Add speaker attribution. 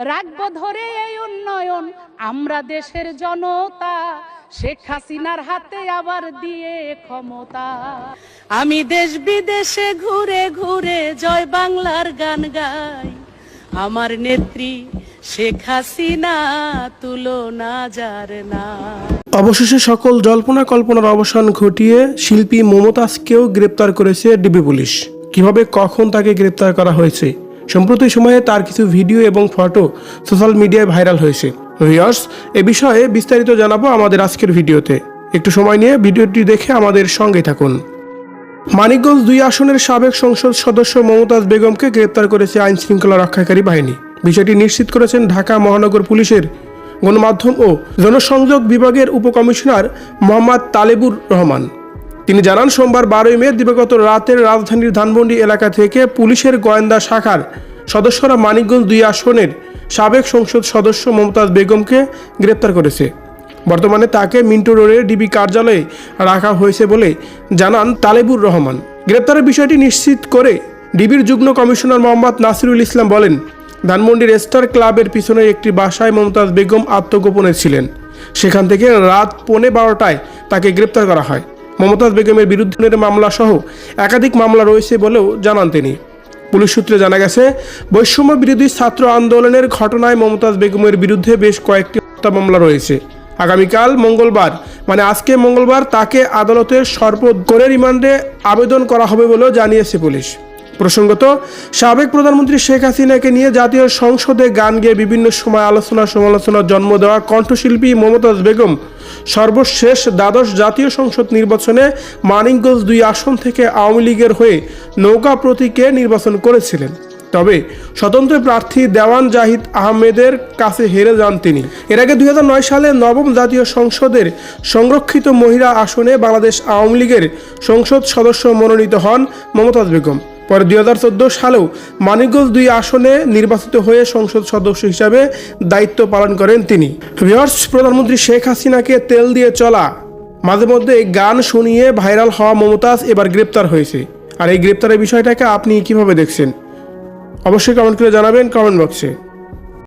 Speaker 1: রাখব ধরে এই উন্নয়ন। আমরা দেশের জনতা, শেখ হাসিনার হাতে আবার দিয়ে ক্ষমতা। আমি দেশ বিদেশে ঘুরে ঘুরে জয় বাংলার গান গাই। আমার নেত্রী শেখ হাসিনা, তুলনা যার না।
Speaker 2: অবশেষে সকল জল্পনা কল্পনার অবসান ঘটিয়ে শিল্পী মমতাজকেও গ্রেপ্তার করেছে ডিবি পুলিশ। কীভাবে, কখন তাকে গ্রেপ্তার করা হয়েছে? সম্প্রতি সময়ে তার কিছু ভিডিও এবং ফটো সোশ্যাল মিডিয়ায় ভাইরাল হয়েছে। ভিউয়ার্স, এ বিষয়ে বিস্তারিত জানাব আমাদের আজকের ভিডিওতে। একটু সময় নিয়ে ভিডিওটি দেখে আমাদের সঙ্গে থাকুন। মানিকগঞ্জ দুই আসনের সাবেক সংসদ সদস্য মমতাজ বেগমকে গ্রেপ্তার করেছে আইন শৃঙ্খলা রক্ষাকারী বাহিনী। বিষয়টি নিশ্চিত করেছেন ঢাকা মহানগর পুলিশের গণমাধ্যম ও জনসংযোগ বিভাগের উপকমিশনার মোহাম্মদ তালেবুর রহমান। তিনি জানান, সোমবার বারোই মে দিবাগত রাতের রাজধানীর ধানমন্ডি এলাকা থেকে পুলিশের গোয়েন্দা শাখার সদস্যরা মানিকগঞ্জ দুই আসনের সাবেক সংসদ সদস্য মমতাজ বেগমকে গ্রেপ্তার করেছে। বর্তমানে তাকে মিন্টো রোডে ডিবি কার্যালয়ে রাখা হয়েছে বলে জানান তালেবুর রহমান। গ্রেপ্তারের বিষয়টি নিশ্চিত করে ডিবির যুগ্ম কমিশনার মোহাম্মদ নাসিরুল ইসলাম বলেন, ধানমন্ডির স্টার ক্লাবের পিছনে একটি বাসায় মমতাজ বেগম আত্মগোপনে ছিলেন। সেখান থেকে রাত পৌনে বারোটায় তাকে গ্রেপ্তার করা হয়। মমতাজ বেগমের বিরুদ্ধে মামলা সহ একাধিক মামলা রয়েছে বলেও জানান তিনি। পুলিশ সূত্রে জানা গেছে, বৈষম্য বিরোধী ছাত্র আন্দোলনের ঘটনায় মমতাজ বেগমের বিরুদ্ধে বেশ কয়েকটি হত্যা মামলা রয়েছে। আগামীকাল মঙ্গলবার মানে আজকে মঙ্গলবার তাকে আদালতের সর্বোচ্চ করে রিমান্ডে আবেদন করা হবে বলেও জানিয়েছে পুলিশ। প্রসঙ্গত, সাবেক প্রধানমন্ত্রী শেখ হাসিনাকে নিয়ে জাতীয় সংসদে গান গেয়ে বিভিন্ন সময় আলোচনা সমালোচনার জন্ম দেওয়া কণ্ঠশিল্পী মমতাজ বেগম, সর্বশেষ দ্বাদশ জাতীয় সংসদ নির্বাচনে মানিকগঞ্জ দুই আসন থেকে আওয়ামী লীগের হয়ে নৌকা প্রতীকে নির্বাচন করেছিলেন। তবে স্বতন্ত্র প্রার্থী দেওয়ান জাহিদ আহমেদের কাছে হেরে যান তিনি। এর আগে দুই হাজার নয় সালে নবম জাতীয় সংসদের সংরক্ষিত মহিলা আসনে বাংলাদেশ আওয়ামী লীগের সংসদ সদস্য মনোনীত হন মমতাজ বেগম। পরে দুই হাজার চোদ্দ সালেও মানিকগঞ্জ দুই আসনে নির্বাচিত হয়ে সংসদ সদস্য হিসাবে দায়িত্ব পালন করেন তিনি। রিয়ার্স প্রধানমন্ত্রী শেখ হাসিনাকে তেল দিয়ে চলা, মাঝে মধ্যে গান শুনিয়ে ভাইরাল হওয়া মমতাজ এবার গ্রেপ্তার হয়েছে। আর এই গ্রেপ্তারের বিষয়টাকে আপনি কীভাবে দেখছেন? অবশ্যই কমেন্ট করে জানাবেন কমেন্ট বক্সে।